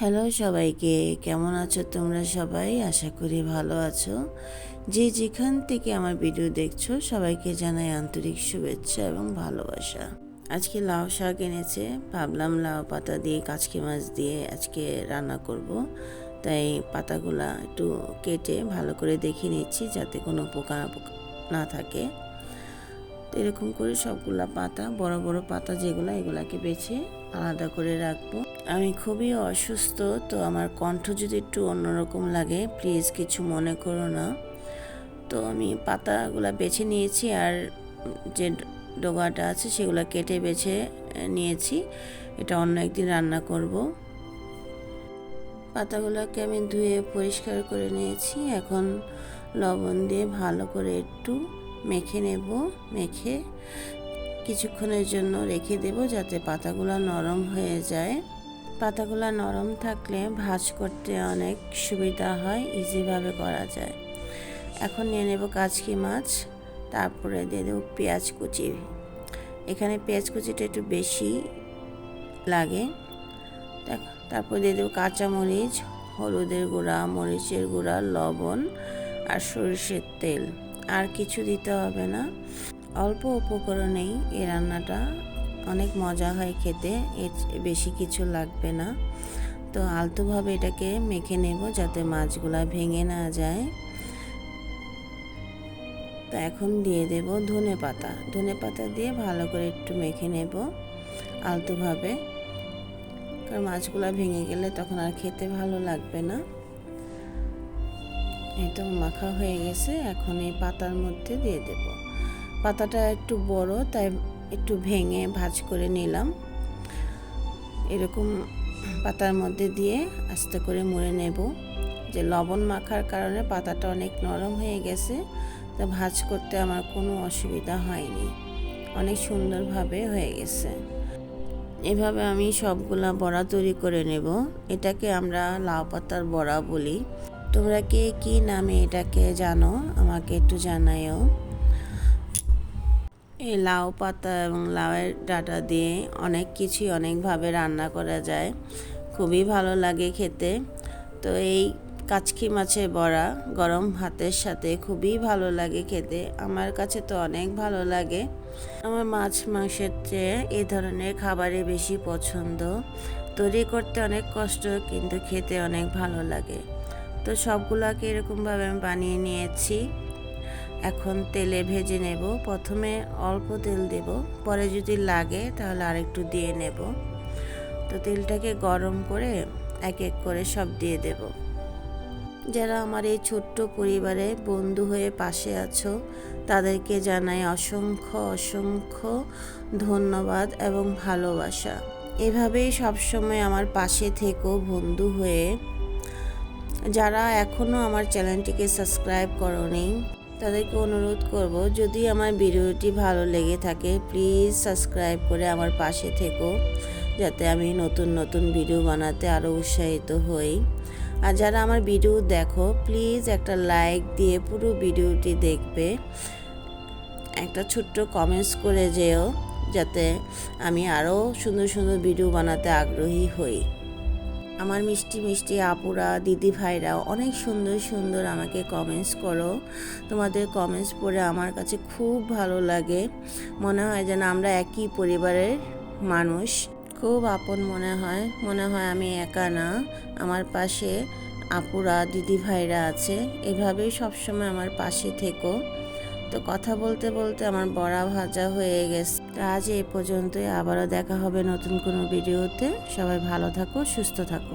Hello সবাইকে, কেমন আছো তোমরা সবাই? আশা করি ভালো আছো। যে যেখান থেকে আমার ভিডিও দেখছ, সবাইকে জানাই আন্তরিক শুভেচ্ছা এবং ভালোবাসা। আজকে লাউ শাক এনেছে, ভাবলাম লাউ পাতা দিয়ে, কাচকি মাছ দিয়ে আজকে রান্না করব। তাই পাতাগুলা একটু কেটে ভালো করে দেখে নিচ্ছি, যাতে কোনো পোকা না থাকে। এরকম করে সবগুলা পাতা, বড় বড় পাতা যেগুলো, এগুলাকে বেছে আলাদা করে রাখব। আমি খুবই অসুস্থ, তো আমার কণ্ঠ যদি একটু অন্যরকম লাগে প্লিজ কিছু মনে করো না। তো আমি পাতাগুলো বেছে নিয়েছি আর যে ডোগাটা আছে সেগুলো কেটে বেছে নিয়েছি। এটা অন্য একদিন রান্না করব। পাতাগুলোকে আমি ধুয়ে পরিষ্কার করে নিয়েছি। এখন লবণ দিয়ে ভালো করে একটু মেখে নেব, মেখে কিছুক্ষণের জন্য রেখে দেব যাতে পাতাগুলো নরম হয়ে যায়। পাতাগুলো নরম থাকলে ভাজ করতে অনেক সুবিধা হয় ইজিভাবে করা যায়। এখন নিয়ে নেব কাচকি মাছ, তারপরে দিয়ে দেবো পেঁয়াজ কুচি। এখানে পেঁয়াজ কুচিটা একটু বেশি লাগে। তারপর দিয়ে দেবো কাঁচামরিচ, হলুদের গুঁড়া, মরিচের গুঁড়া, লবণ আর সরিষের তেল। আর কিছু দিতে হবে না। অল্প উপকরণেই এই রান্নাটা অনেক মজা হয় খেতে, এর বেশি কিছু লাগবে না। তো আলতোভাবে এটাকে মেখে নেব যাতে মাছগুলা ভেঙে না যায়। তো এখন দিয়ে দেব ধনে পাতা। ধনে পাতা দিয়ে ভালো করে একটু মেখে নেব আলতোভাবে। কারণ মাছগুলো ভেঙে গেলে তখন আর খেতে ভালো লাগবে না। এই তো মাখা হয়ে গেছে, এখন এই পাতার মধ্যে দিয়ে দেব। পাতাটা একটু বড়, তাই একটু ভেঙে ভাজ করে নিলাম। এরকম পাতার মধ্যে দিয়ে আস্তে করে মুড়ে নেব। যে লবণ মাখার কারণে পাতাটা অনেক নরম হয়ে গেছে, তো ভাজ করতে আমার কোনো অসুবিধা হয়নি। অনেক সুন্দরভাবে হয়ে গেছে। এভাবে আমি সবগুলা বড়া তৈরি করে নেব। এটাকে আমরা লাউ পাতার বড়া বলি। তোমরা কে কী নামে এটাকে জানো? আমাকে একটু জানাইও এই লাউ পাতা এবং লাউয়ের ডাটা দিয়ে অনেক কিছুই অনেকভাবে রান্না করা যায়। খুবই ভালো লাগে খেতে। তো এই কাচকি মাছের বড়া গরম ভাতের সাথে খুবই ভালো লাগে খেতে। আমার কাছে তো অনেক ভালো লাগে। আমার মাছ মাংসের চেয়ে এই ধরনের খাবারই বেশি পছন্দ। তৈরি করতে অনেক কষ্ট, কিন্তু খেতে অনেক ভালো লাগে। তো সবগুলোকে এরকমভাবে আমি বানিয়ে নিয়েছি। এখন তেলে ভেজে নেব। প্রথমে অল্প তেল দেব। পরে যদি লাগে, তাহলে আরেকটু দিয়ে নেব। তো তেলটাকে গরম করে এক এক করে সব দিয়ে দেব। যারা আমার এই ছোট্ট পরিবারে বন্ধু হয়ে পাশে আছো, তাদেরকে জানাই অসংখ্য অসংখ্য ধন্যবাদ এবং ভালোবাসা। এভাবেই সবসময় আমার পাশে থেকো বন্ধু হয়ে। যারা এখনও আমার চ্যানেলটিকে সাবস্ক্রাইব করনি তাদেরকে অনুরোধ করব, যদি আমার ভিডিওটি ভালো লেগে থাকে প্লিজ সাবস্ক্রাইব করে আমার পাশে থেকো, যাতে আমি নতুন নতুন ভিডিও বানাতে আরও উৎসাহিত হই। আর যারা আমার ভিডিও দেখো প্লিজ একটা লাইক দিয়ে পুরো ভিডিওটি দেখবে। একটা ছোট্ট কমেন্টস করে যেও, যাতে আমি আরও সুন্দর সুন্দর ভিডিও বানাতে আগ্রহী হই। আমার মিষ্টি মিষ্টি আপুরা দিদি ভাইরা অনেক সুন্দর সুন্দর আমাকে কমেন্টস করো। তোমাদের কমেন্টস পড়ে আমার কাছে খুব ভালো লাগে। মনে হয় যেন আমরা একই পরিবারের মানুষ। খুব আপন মনে হয়। মনে হয় আমি একা না। আমার পাশে আপুরা দিদি ভাইরা আছে। এভাবেই সবসময় আমার পাশে থেকো। তো কথা বলতে বলতে আমার বড়া ভাজা হয়ে গেছে। আজ এই পর্যন্তই। আবারও দেখা হবে নতুন কোনো ভিডিওতে। সবাই ভালো থাকো, সুস্থ থাকো।